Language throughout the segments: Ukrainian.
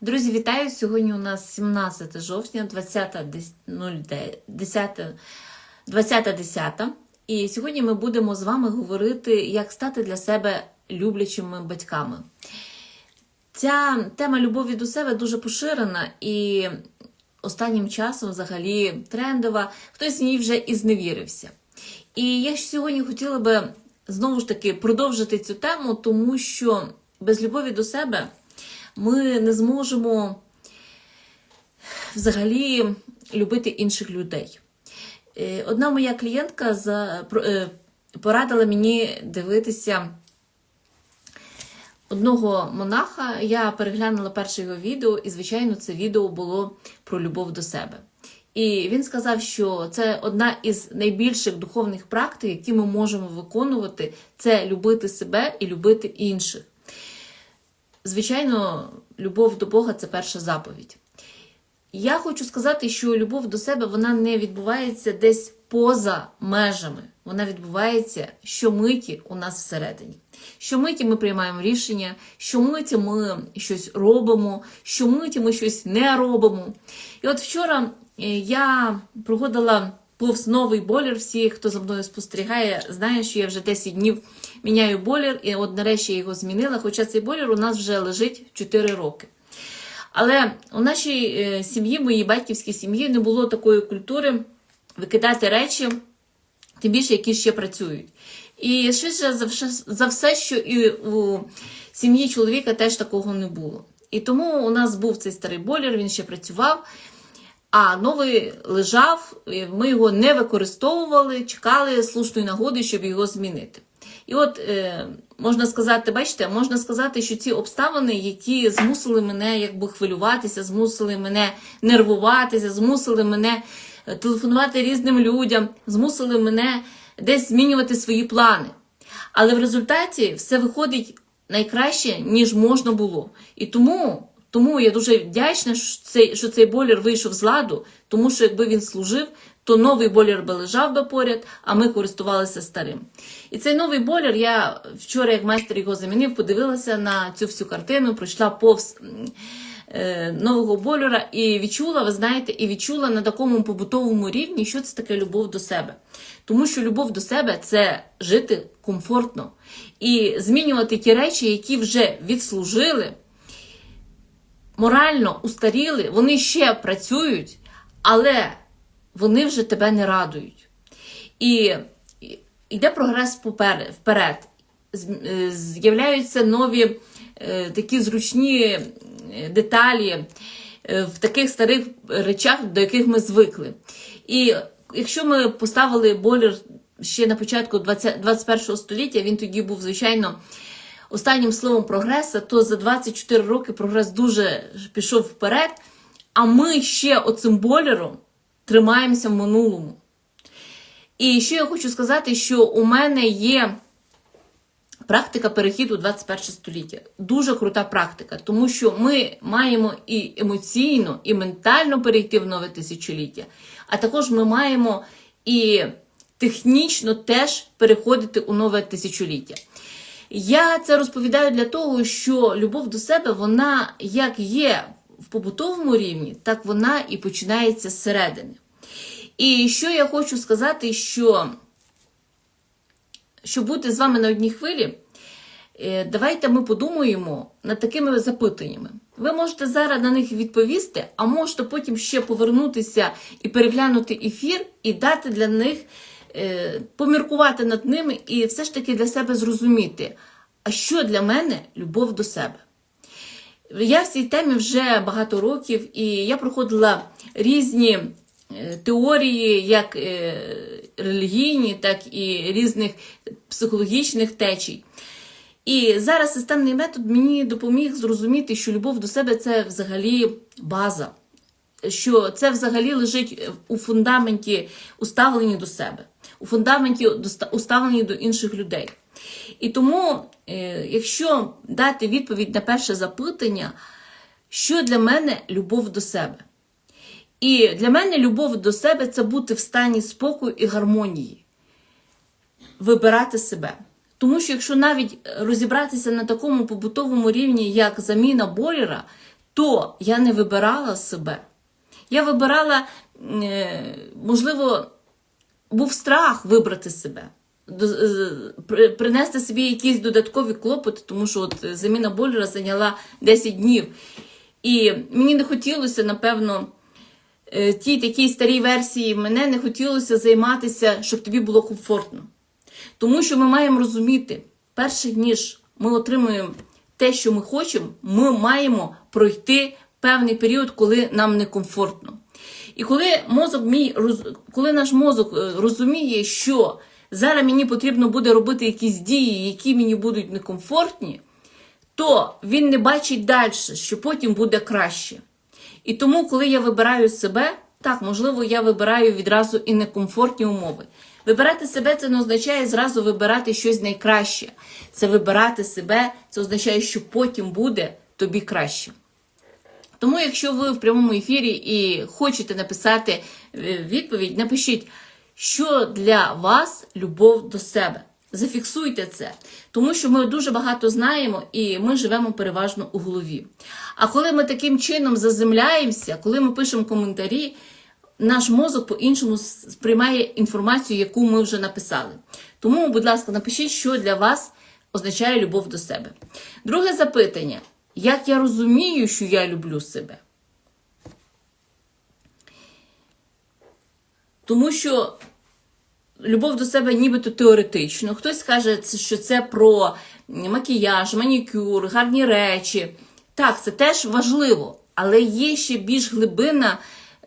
Друзі, вітаю! Сьогодні у нас 17 жовтня, 20.10. 20.10. І сьогодні ми будемо з вами говорити, як стати для себе люблячими батьками. Ця тема любові до себе дуже поширена і останнім часом взагалі трендова. Хтось в ній вже і зневірився. І я ж сьогодні хотіла би знову ж таки продовжити цю тему, тому що без любові до себе ми не зможемо взагалі любити інших людей. Е, Одна моя клієнтка за, е, порадила мені дивитися одного монаха. Я переглянула перше його відео, і, звичайно, це відео було про любов до себе. І він сказав, що це одна із найбільших духовних практик, які ми можемо виконувати, це любити себе і любити інших. Звичайно, любов до Бога це перша заповідь. Я хочу сказати, що любов до себе вона не відбувається десь поза межами. Вона відбувається щомиті у нас всередині. Щомиті ми приймаємо рішення, щомиті ми щось робимо, щомиті ми щось не робимо. І от вчора е, я проходила повз новий болір. Всі, хто за мною спостерігає, знає, що я вже 10 днів міняю болір, і от нарешті я його змінила. Хоча цей болір у нас вже лежить 4 роки. Але у нашій е, сім'ї, моїй батьківській сім'ї, не було такої культури викидати речі, тим більше, які ще працюють. І швидше за все- що і у сім'ї чоловіка теж такого не було. І тому у нас був цей старий бойлер, він ще працював, а новий лежав, ми його не використовували, чекали слушної нагоди, щоб його змінити. І от е, можна сказати, бачите, можна сказати, що ці обставини, які змусили мене якби хвилюватися, змусили мене нервуватися, змусили мене е, телефонувати різним людям, змусили мене десь змінювати свої плани. Але в результаті все виходить найкраще, ніж можна було. І тому, тому я дуже вдячна, що цей, що цей бойлер вийшов з ладу, тому що якби він служив, то новий бойлер би лежав би поряд, а ми користувалися старим. І цей новий бойлер, я вчора, як майстер його замінив, подивилася на цю всю картину, пройшла повз е, нового бойлера і відчула, ви знаєте, і відчула на такому побутовому рівні, що це таке любов до себе. Тому що любов до себе це жити комфортно і змінювати ті речі, які вже відслужили, морально устаріли, вони ще працюють, але вони вже тебе не радують. І йде прогрес вперед. Е, З'являються нові е, такі зручні е, деталі в таких старих речах, до яких ми звикли. І якщо ми поставили бойлер ще на початку 20 21 століття, він тоді був, звичайно, останнім словом прогресу, то за 24 роки прогрес дуже пішов вперед. А ми ще оцим бойлером тримаємося в минулому. І ще я хочу сказати, що у мене є практика перехіду у 21 століття. Дуже крута практика, тому що ми маємо і емоційно, і ментально перейти в нове тисячоліття, а також ми маємо і технічно теж переходити у нове тисячоліття. Я це розповідаю для того, що любов до себе, вона як є в побутовому рівні, так вона і починається зсередини. І що я хочу сказати, що щоб бути з вами на одній хвилі, е, давайте ми подумаємо над такими запитаннями. Ви можете зараз на них відповісти, а можете потім ще повернутися і переглянути ефір, і дати для них, поміркувати над ними і все ж таки для себе зрозуміти, а що для мене любов до себе. Я в цій темі вже багато років, і я проходила різні е, теорії, як е, релігійні, так і різних психологічних течій. І зараз системний метод мені допоміг зрозуміти, що любов до себе це взагалі база, що це взагалі лежить у фундаменті уставлені до себе, у фундаменті доста- уставлені до інших людей. І тому, е, якщо дати відповідь на перше запитання, що для мене любов до себе? І для мене любов до себе це бути в стані спокою і гармонії, вибирати себе. Тому що якщо навіть розібратися на такому побутовому рівні, як заміна бойлера, то я не вибирала себе. Я вибирала, е, можливо, був страх вибрати себе, принести собі якісь додаткові клопоти, тому що от заміна бойлера зайняла 10 днів. І мені не хотілося, напевно, е, тій такій старій версії мене не хотілося займатися, щоб тобі було комфортно. Тому що ми маємо розуміти, перше ніж ми отримуємо те, що ми хочемо, ми маємо пройти певний період, коли нам некомфортно. І коли мозок мій коли наш мозок е, розуміє, що зараз мені потрібно буде робити якісь дії, які мені будуть некомфортні, то він не бачить далі, що потім буде краще. І тому, коли я вибираю себе, так, можливо, я вибираю відразу і некомфортні умови. Вибирати себе це не означає зразу вибирати щось найкраще. Це вибирати себе, це означає, що потім буде тобі краще. Тому, якщо ви в прямому ефірі і хочете написати е, відповідь, напишіть, що для вас любов до себе. Зафіксуйте це, тому що ми дуже багато знаємо і ми живемо переважно у голові. А коли ми таким чином заземляємося, коли ми пишемо коментарі, наш мозок по-іншому сприймає інформацію, яку ми вже написали. Тому, будь ласка, напишіть, що для вас означає любов до себе. Друге запитання: як я розумію, що я люблю себе? Тому що любов до себе нібито теоретично. Хтось каже, що це про макіяж, манікюр, гарні речі. Так, це теж важливо, але є ще більш глибинна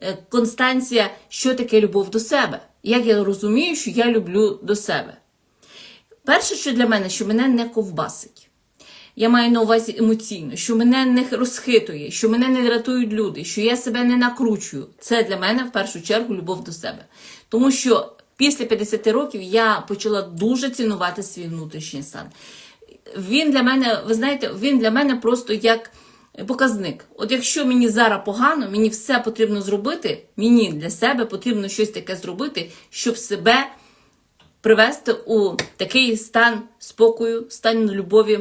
е, констанція, що таке любов до себе. Як я розумію, що я люблю до себе. Перше, що для мене, що мене не ковбасить. Я маю на увазі емоційно, що мене не розхитує, що мене не дратують люди, що я себе не накручую. Це для мене в першу чергу любов до себе. Тому що після 50 років я почала дуже цінувати свій внутрішній стан. Він для мене, ви знаєте, він для мене просто як показник. От якщо мені зараз погано, мені все потрібно зробити, мені для себе потрібно щось таке зробити, щоб себе привести у такий стан спокою, стан любові,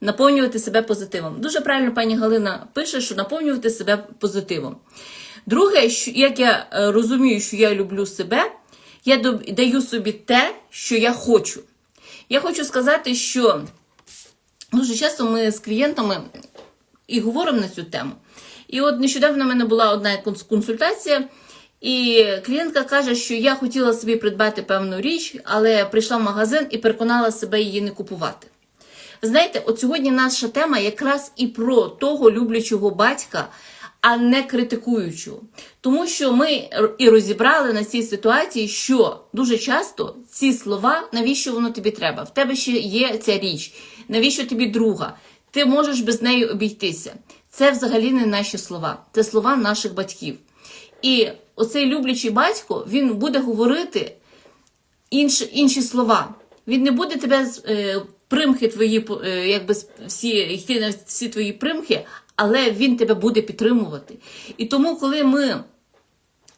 наповнювати себе позитивом. Дуже правильно пані Галина пише, що наповнювати себе позитивом. Друге, що- як я е, розумію, що я люблю себе, я даю собі те, що я хочу. Я хочу сказати, що дуже часто ми з клієнтами і говоримо на цю тему. І от нещодавно в мене була одна консультація, і клієнтка каже, що я хотіла собі придбати певну річ, але прийшла в магазин і переконала себе її не купувати. Знаєте, от сьогодні наша тема якраз і про того люблячого батька, а не критикуючого. Тому що ми і розібрали на цій ситуації, що дуже часто ці слова, навіщо воно тобі треба? В тебе ще є ця річ, навіщо тобі друга? Ти можеш без неї обійтися. Це взагалі не наші слова, це слова наших батьків. І оцей люблячий батько він буде говорити інші, інші слова. Він не буде тебе е, примхи твої, е, якби всі, йти на всі твої примхи, але він тебе буде підтримувати. І тому, коли ми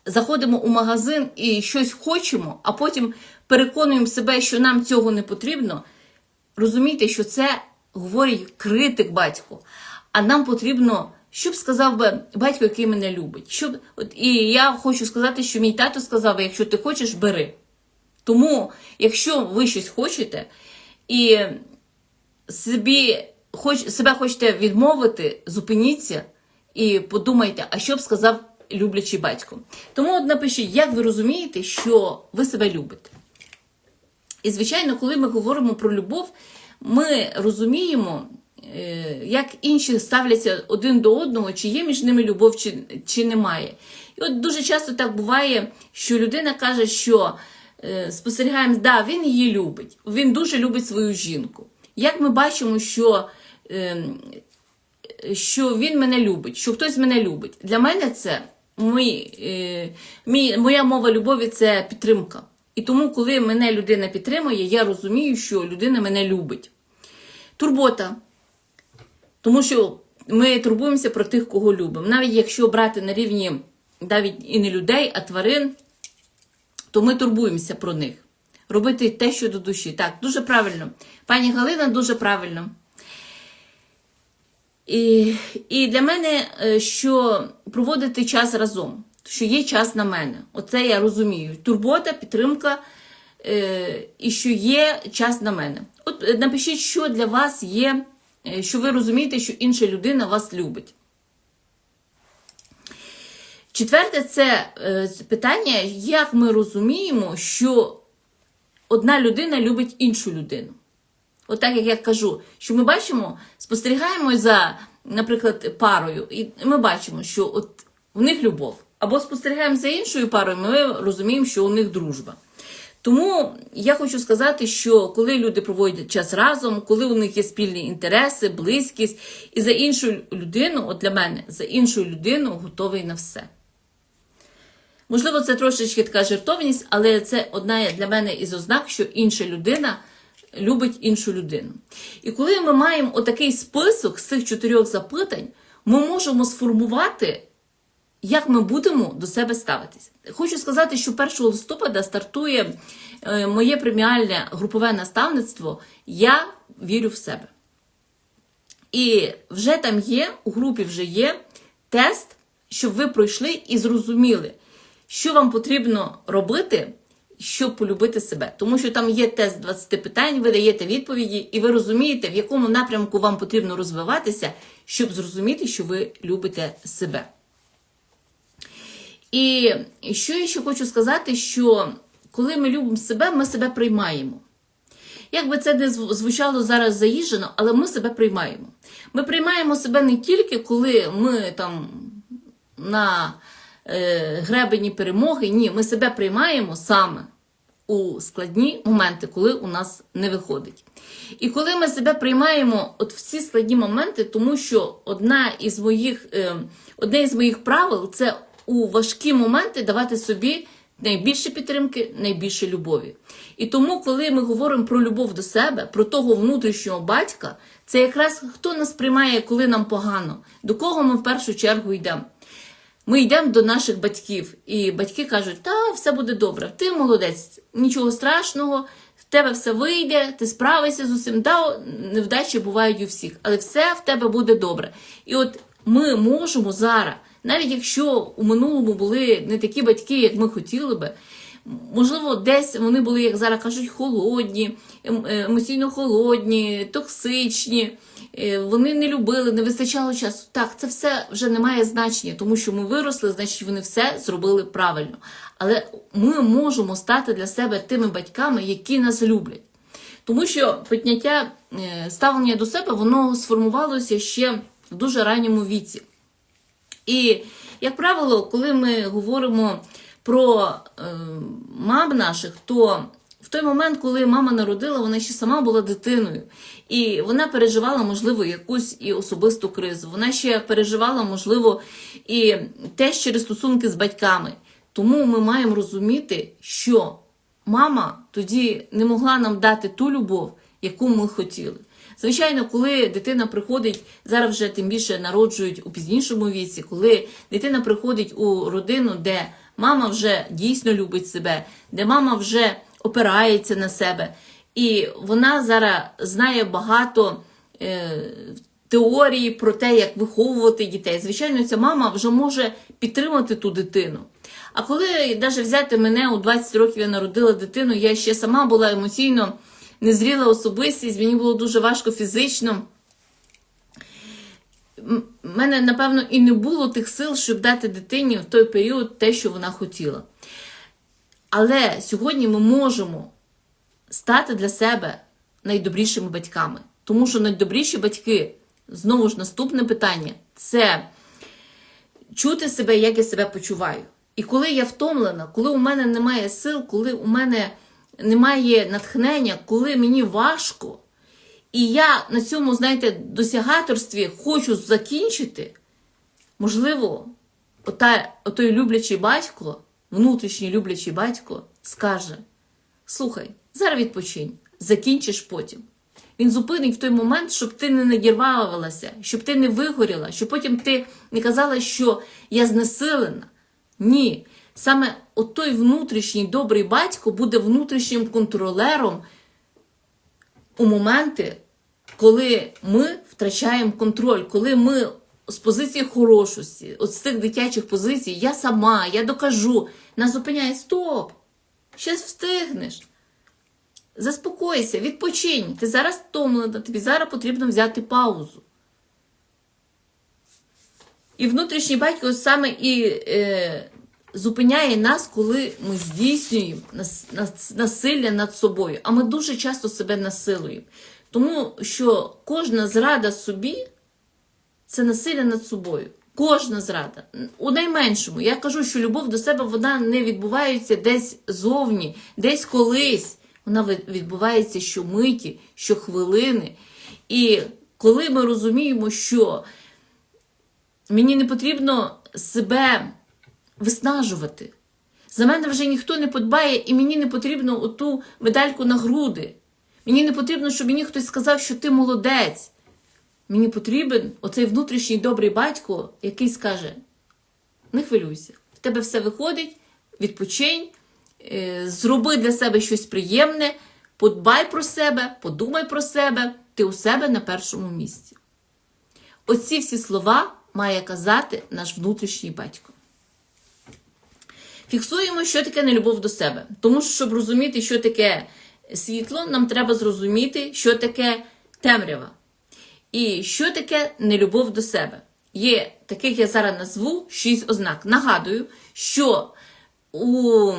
заходимо у магазин і щось хочемо, а потім переконуємо себе, що нам цього не потрібно, розумійте, що це говорить критик батько. А нам потрібно, щоб сказав би батько, який мене любить. Щоб, от, і я хочу сказати, що мій тато сказав, якщо ти хочеш, бери. Тому, якщо ви щось хочете і собі, хоч, себе хочете відмовити, зупиніться і подумайте, а що б сказав люблячий батько. Тому от напишіть, як ви розумієте, що ви себе любите. І, звичайно, коли ми говоримо про любов, ми розуміємо, е, як інші ставляться один до одного, чи є між ними любов, чи, чи немає. І от дуже часто так буває, що людина каже, що спостерігаємо, да, він її любить, він дуже любить свою жінку. Як ми бачимо, що, е, що він мене любить, що хтось мене любить. Для мене це мій, е, мій, моя мова любові це підтримка. І тому, коли мене людина підтримує, я розумію, що людина мене любить. Турбота. Тому що ми турбуємося про тих, кого любимо. Навіть якщо брати на рівні навіть і не людей, а тварин, то ми турбуємося про них. Робити те, що до душі. Так, дуже правильно. Пані Галина, дуже правильно. І, і для мене, е, що проводити час разом, що є час на мене. Оце я розумію. Турбота, підтримка, е, і що є час на мене. От е, напишіть, що для вас є, е, що ви розумієте, що інша людина вас любить. Четверте, це е, питання, як ми розуміємо, що одна людина любить іншу людину. От так як я кажу, що ми бачимо, спостерігаємо за, наприклад, парою, і ми бачимо, що от в них любов. Або спостерігаємо за іншою парою, ми розуміємо, що у них дружба. Тому я хочу сказати, що коли люди проводять час разом, коли у них є спільні інтереси, близькість, і за іншу людину, от для мене, за іншу людину готовий на все. Можливо, це трошечки така жертовність, але це одна для мене із ознак, що інша людина любить іншу людину. І коли ми маємо отакий список з цих чотирьох запитань, ми можемо сформувати, як ми будемо до себе ставитись. Хочу сказати, що 1 листопада стартує е, моє преміальне групове наставництво Я вірю в себе. І вже там є, у групі вже є тест, щоб ви пройшли і зрозуміли, що вам потрібно робити, щоб полюбити себе. Тому що там є тест 20 питань, ви даєте відповіді, і ви розумієте, в якому напрямку вам потрібно розвиватися, щоб зрозуміти, що ви любите себе. І що я ще хочу сказати, що коли ми любимо себе, ми себе приймаємо. Як би це не звучало зараз заїжджено, але ми себе приймаємо. Ми приймаємо себе не тільки коли ми там на гребені перемоги, ні, ми себе приймаємо саме у складні моменти, коли у нас не виходить. І коли ми себе приймаємо от в ці складні моменти, тому що одна із моїх, е, одне із моїх правил це у важкі моменти давати собі найбільше підтримки, найбільше любові. І тому, коли ми говоримо про любов до себе, про того внутрішнього батька, це якраз хто нас приймає, коли нам погано, до кого ми в першу чергу йдемо. Ми йдемо до наших батьків, і батьки кажуть, та все буде добре, ти молодець, нічого страшного, в тебе все вийде, ти справишся з усім. Та невдачі бувають у всіх, але все в тебе буде добре. І от ми можемо зараз, навіть якщо у минулому були не такі батьки, як ми хотіли би, можливо, десь вони були, як зараз кажуть, холодні, ем- е, емоційно холодні, токсичні. Е, Вони не любили, не вистачало часу. Так, це все вже не має значення, тому що ми виросли, значить вони все зробили правильно. Але ми можемо стати для себе тими батьками, які нас люблять. Тому що підняття е, ставлення до себе воно сформувалося ще в дуже ранньому віці. І, як правило, коли ми говоримо про е, мам наших, то в той момент, коли мама народила, вона ще сама була дитиною. І вона переживала, можливо, якусь і особисту кризу. Вона ще переживала, можливо, і теж через стосунки з батьками. Тому ми маємо розуміти, що мама тоді не могла нам дати ту любов, яку ми хотіли. Звичайно, коли дитина приходить, зараз вже тим більше народжують у пізнішому віці, коли дитина приходить у родину, де мама вже дійсно любить себе, де мама вже опирається на себе, і вона зараз знає багато е, теорії про те, як виховувати дітей. Звичайно, ця мама вже може підтримати ту дитину. А коли навіть взяти мене у 20 років я народила дитину, я ще сама була емоційно незріла особистість, мені було дуже важко фізично. М- мене, напевно, і не було тих сил, щоб дати дитині в той період те, що вона хотіла. Але сьогодні ми можемо стати для себе найдобрішими батьками. Тому що найдобріші батьки, знову ж наступне питання, це чути себе, як я себе почуваю. І коли я втомлена, коли у мене немає сил, коли у мене немає натхнення, коли мені важко, і я на цьому, знаєте, досягаторстві хочу закінчити, можливо, ота, отой люблячий батько, внутрішній люблячий батько, скаже: слухай, зараз відпочинь, закінчиш потім. Він зупинить в той момент, щоб ти не надірвалася, щоб ти не вигоріла, щоб потім ти не казала, що я знесилена. Ні. Саме отой внутрішній добрий батько буде внутрішнім контролером у моменти, коли ми втрачаємо контроль, коли ми з позиції хорошості, от з тих дитячих позицій, я сама, я докажу, нас зупиняє стоп. Щас встигнеш. Заспокойся, відпочинь. Ти зараз втомлена, тобі зараз потрібно взяти паузу. І внутрішній батько саме і е, зупиняє нас, коли ми здійснюємо нас, нас, насилля над собою. А ми дуже часто себе насилуємо. Тому що кожна зрада собі це насилля над собою. Кожна зрада. У найменшому. Я кажу, що любов до себе вона не відбувається десь зовні, десь колись. Вона відбувається щомиті, щохвилини. І коли ми розуміємо, що мені не потрібно себе виснажувати. За мене вже ніхто не подбає, і мені не потрібно оту медальку на груди. Мені не потрібно, щоб мені хтось сказав, що ти молодець. Мені потрібен оцей внутрішній добрий батько, який скаже: не хвилюйся, в тебе все виходить, відпочинь, е, зроби для себе щось приємне, подбай про себе, подумай про себе, ти у себе на першому місці. Оці всі слова має казати наш внутрішній батько. Фіксуємо, що таке нелюбов до себе. Тому що, щоб розуміти, що таке світло, нам треба зрозуміти, що таке темрява. І що таке нелюбов до себе. Є таких я зараз назву шість ознак. Нагадую, що у,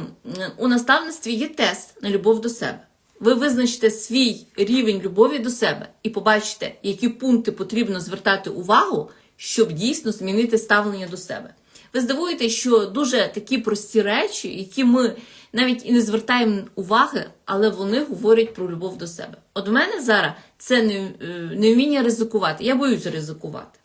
у наставництві є тест на любов до себе. Ви визначите свій рівень любові до себе і побачите, які пункти потрібно звертати увагу, щоб дійсно змінити ставлення до себе. Ви здивуєте, що дуже такі прості речі, які ми навіть і не звертаємо уваги, але вони говорять про любов до себе. От в мене зараз це не, е, невміння ризикувати. Я боюся ризикувати.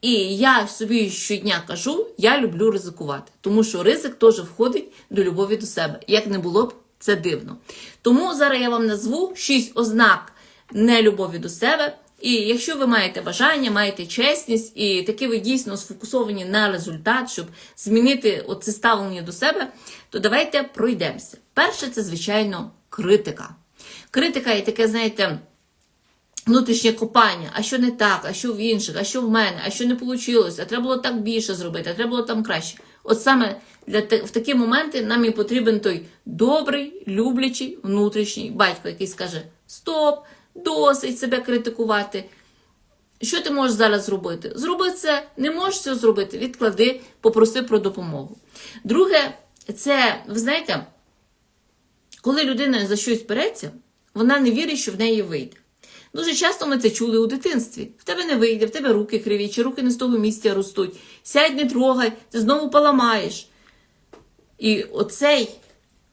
І я собі щодня кажу, я люблю ризикувати, тому що ризик теж входить до любові до себе. Як не було б це дивно. Тому зараз я вам назву шість ознак нелюбові до себе. І якщо ви маєте бажання, маєте чесність, і таки ви дійсно сфокусовані на результат, щоб змінити оце ставлення до себе, то давайте пройдемося. Перше, це, звичайно, критика. Критика і таке, знаєте, внутрішнє копання, а що не так, а що в інших, а що в мене, а що не вийшло, а треба було так більше зробити, а треба було там краще. От саме для в такі моменти нам і потрібен той добрий, люблячий внутрішній батько, який скаже: Стоп, досить себе критикувати. Що ти можеш зараз зробити? Зроби це, не можеш цього зробити, відклади, попроси про допомогу. Друге, це, ви знаєте, коли людина за щось береться, вона не вірить, що в неї вийде. Дуже часто ми це чули у дитинстві. В тебе не вийде, в тебе руки криві, чи руки не з того місця ростуть. Сядь, не трогай, ти знову поламаєш. І оцей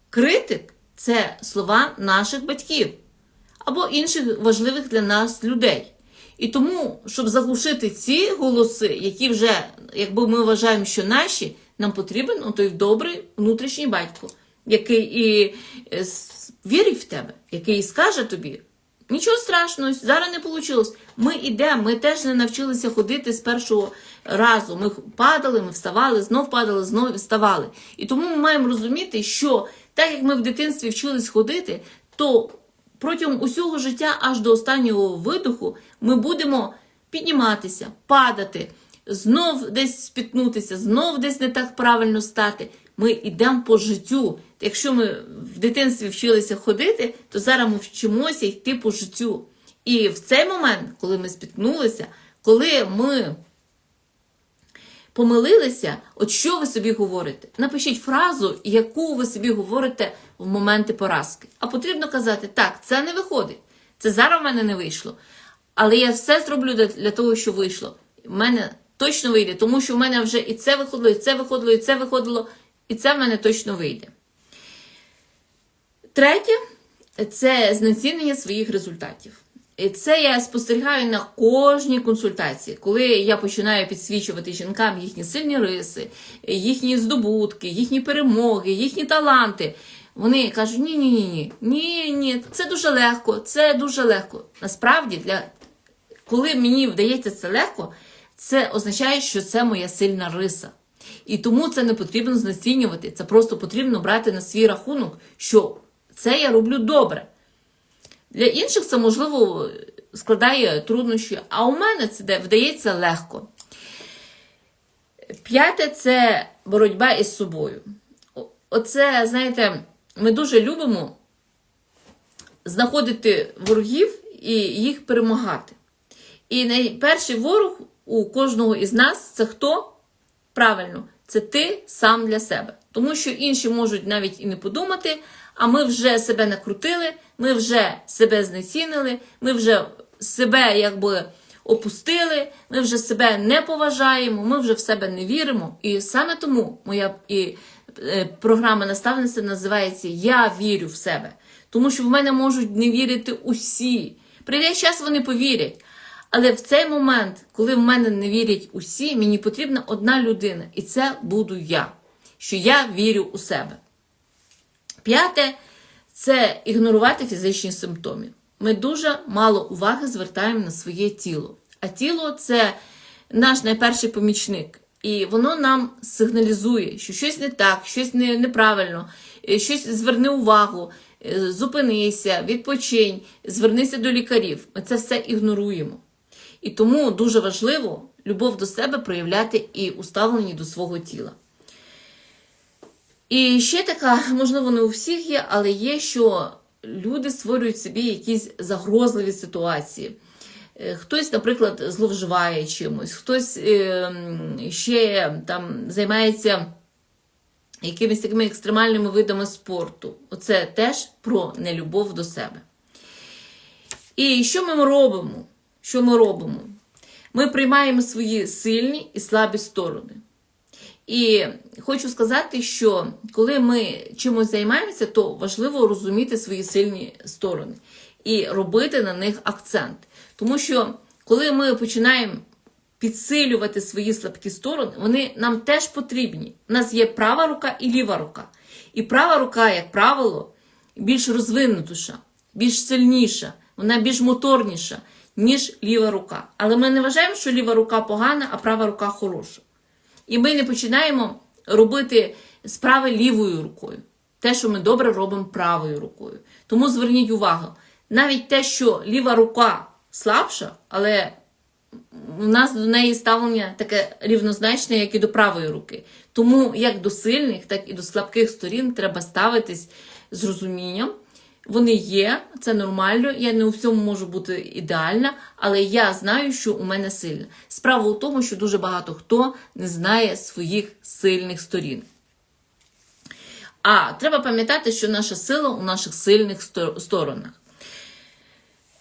критик це слова наших батьків або інших важливих для нас людей. І тому, щоб заглушити ці голоси, які вже, якби ми вважаємо, що наші, нам потрібен той добрий внутрішній батько, який і е, вірить в тебе, який скаже тобі. Нічого страшного, зараз не вийшло. Ми йдемо, ми теж не навчилися ходити з першого разу. Ми падали, ми вставали, знов падали, знов вставали. І тому ми маємо розуміти, що так як ми в дитинстві вчились ходити, то протягом усього життя, аж до останнього видоху, ми будемо підніматися, падати, знов десь спітнутися, знов десь не так правильно стати. Ми йдемо по життю. Якщо ми в дитинстві вчилися ходити, то зараз ми вчимося йти по життю. І в цей момент, коли ми спіткнулися, коли ми помилилися, от що ви собі говорите? Напишіть фразу, яку ви собі говорите в моменти поразки. А потрібно казати, так, це не виходить. Це зараз в мене не вийшло. Але я все зроблю для, того, що вийшло. В мене точно вийде, тому що в мене вже і це виходило, і це виходило, і це виходило, і це в мене точно вийде. Третє це знецінення своїх результатів. Це я спостерігаю на кожній консультації, коли я починаю підсвічувати жінкам їхні сильні риси, їхні здобутки, їхні перемоги, їхні таланти. Вони кажуть: ні, ні, ні, ні, ні, ні, це дуже легко, це дуже легко. Насправді, для коли мені вдається це легко, це означає, що це моя сильна риса. І тому це не потрібно знецінювати. Це просто потрібно брати на свій рахунок, що це я роблю добре. Для інших це можливо складає труднощі, а у мене це вдається легко. П'яте це боротьба із собою. Оце, знаєте, ми дуже любимо знаходити ворогів і їх перемагати. І найперший ворог у кожного із нас це хто? Правильно, це ти сам для себе. Тому що інші можуть навіть і не подумати, а ми вже себе накрутили, ми вже себе знецінили, ми вже себе якби опустили, ми вже себе не поважаємо, ми вже в себе не віримо. І саме тому моя і, е, програма наставниця називається Я вірю в себе. Тому що в мене можуть не вірити усі. Прийде час, вони повірять. Але в цей момент, коли в мене не вірять усі, мені потрібна одна людина, і це буду я, що я вірю у себе. П'яте це ігнорувати фізичні симптоми. Ми дуже мало уваги звертаємо на своє тіло. А тіло це наш найперший помічник. І воно нам сигналізує, що щось не так, щось не, неправильно, е, щось зверни увагу, е, зупинися, відпочинь, звернися до лікарів. Ми це все ігноруємо. І тому дуже важливо любов до себе проявляти і у до свого тіла. І ще така, можливо, не у всіх є, але є, що люди створюють собі якісь загрозливі ситуації. Е, Хтось, наприклад, зловживає чимось, хтось е, ще там займається якимись такими екстремальними видами спорту. Оце теж про нелюбов до себе. І що ми робимо? Що ми робимо? Ми приймаємо свої сильні і слабі сторони. І хочу сказати, що коли ми чимось займаємося, то важливо розуміти свої сильні сторони і робити на них акцент. Тому що коли ми починаємо підсилювати свої слабкі сторони, вони нам теж потрібні. У нас є права рука і ліва рука. І права рука, як правило, більш розвинутіша, більш сильніша, вона більш моторніша, ніж ліва рука. Але ми не вважаємо, що ліва рука погана, а права рука хороша. І ми не починаємо робити справи лівою рукою. Те, що ми добре робимо правою рукою. Тому зверніть увагу, навіть те, що ліва рука слабша, але у нас до неї ставлення таке рівнозначне, як і до правої руки. Тому як до сильних, так і до слабких сторін треба ставитись з розумінням. Вони є, це нормально, я не у всьому можу бути ідеальна, але я знаю, що у мене сильна. Справа у тому, що дуже багато хто не знає своїх сильних сторін. А треба пам'ятати, що наша сила у наших сильних сторонах.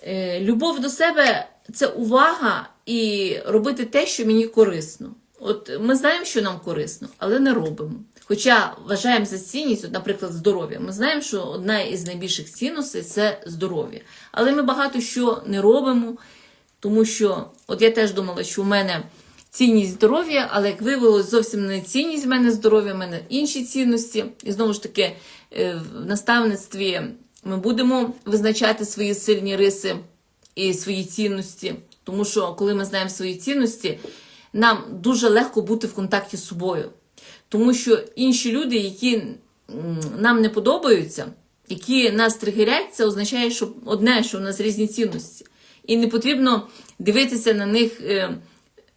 Е, Любов до себе це увага і робити те, що мені корисно. От ми знаємо, що нам корисно, але не робимо. Хоча вважаємо за цінність, наприклад, здоров'я. Ми знаємо, що одна із найбільших цінностей це здоров'я. Але ми багато що не робимо, тому що, от я теж думала, що у мене цінність здоров'я, але як виявилось, зовсім не цінність в мене здоров'я, в мене інші цінності. І знову ж таки, е, в наставництві ми будемо визначати свої сильні риси і свої цінності. Тому що, коли ми знаємо свої цінності, нам дуже легко бути в контакті з собою. Тому що інші люди, які нам не подобаються, які нас тригерять, це означає, що одне, що у нас різні цінності. І не потрібно дивитися на них, е,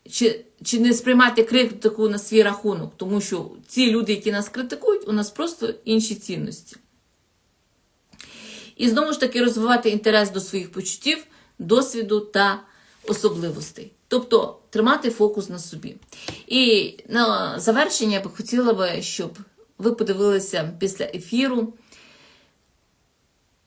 чи, чи не сприймати критику на свій рахунок, тому що ці люди, які нас критикують, у нас просто інші цінності. І знову ж таки розвивати інтерес до своїх почуттів, досвіду та особливостей. Тобто тримати фокус на собі. І на завершення я би хотіла би, щоб ви подивилися після ефіру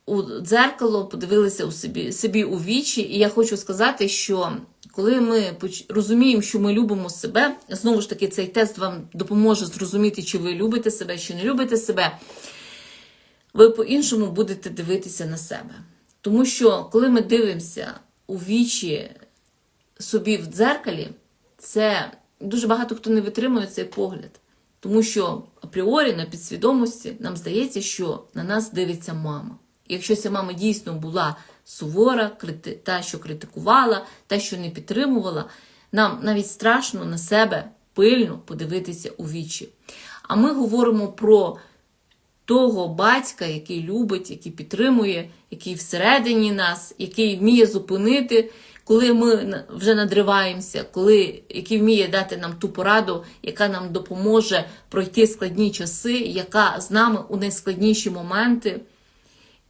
у дзеркало, подивилися у собі, собі у вічі. І я хочу сказати, що коли ми розуміємо, що ми любимо себе, знову ж таки, цей тест вам допоможе зрозуміти, чи ви любите себе, чи не любите себе ви по-іншому будете дивитися на себе. Тому що, коли ми дивимося у вічі собі в дзеркалі, це дуже багато хто не витримує цей погляд. Тому що апріорі на підсвідомості нам здається, що на нас дивиться мама. І якщо ця мама дійсно була сувора, та, що критикувала, та, що не підтримувала, нам навіть страшно на себе пильно подивитися у вічі. А ми говоримо про того батька, який любить, який підтримує, який всередині нас, який вміє зупинити, коли ми вже надриваємося, коли, який вміє дати нам ту пораду, яка нам допоможе пройти складні часи, яка з нами у найскладніші моменти,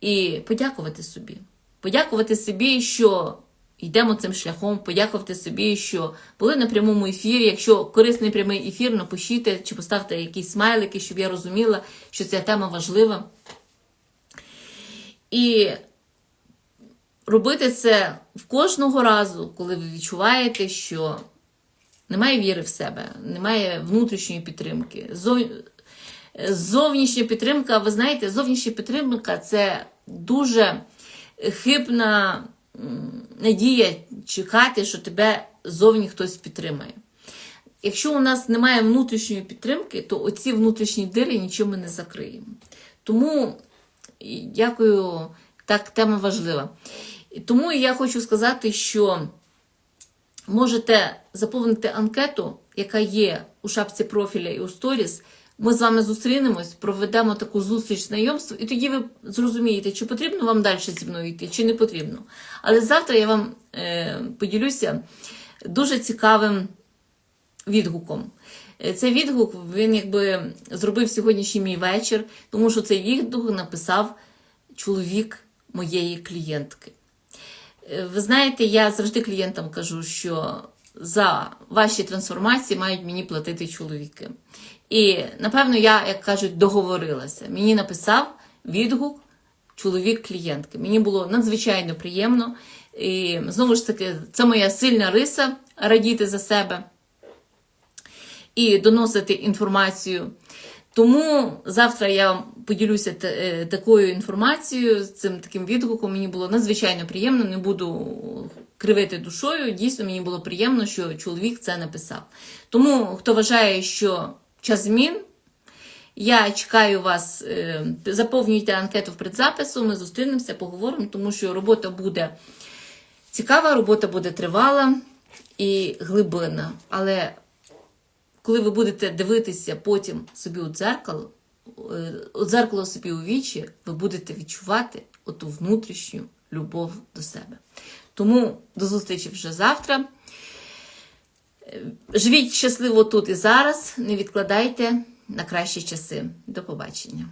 і подякувати собі. Подякувати собі, що йдемо цим шляхом, подякувати собі, що були на прямому ефірі. Якщо корисний прямий ефір, напишіть чи поставте якісь смайлики, щоб я розуміла, що ця тема важлива. І робити це в кожного разу, коли ви відчуваєте, що немає віри в себе, немає внутрішньої підтримки. Зов... Зовнішня підтримка, ви знаєте, зовнішня підтримка це дуже хибна надія чекати, що тебе зовні хтось підтримає. Якщо у нас немає внутрішньої підтримки, то оці внутрішні дири нічого ми не закриємо. Тому дякую, так тема важлива. Тому я хочу сказати, що можете заповнити анкету, яка є у шапці профіля і у сторіс. Ми з вами зустрінемось, проведемо таку зустріч знайомств, і тоді ви зрозумієте, чи потрібно вам далі зі мною йти, чи не потрібно. Але завтра я вам е, поділюся дуже цікавим відгуком. Е, Цей відгук він якби зробив сьогоднішній мій вечір, тому що цей відгук написав чоловік моєї клієнтки. Ви знаєте, я завжди клієнтам кажу, що за ваші трансформації мають мені платити чоловіки. І напевно, я, як кажуть, договорилася. Мені написав відгук чоловік клієнтки. Мені було надзвичайно приємно. І знову ж таки, це моя сильна риса радіти за себе і доносити інформацію. Тому завтра я поділюся е, такою інформацією, цим таким відгуком. Мені було надзвичайно приємно, не буду кривити душою. Дійсно, мені було приємно, що чоловік це написав. Тому, хто вважає, що час змін, я чекаю вас, е, заповнюйте анкету в предзапису, ми зустрінемося, поговоримо, тому що робота буде цікава, робота буде тривала і глибинна. Але коли ви будете дивитися потім собі у дзеркало, е, у дзеркало собі у вічі, ви будете відчувати оту внутрішню любов до себе. Тому до зустрічі вже завтра. Е, Живіть щасливо тут і зараз, не відкладайте на кращі часи. До побачення.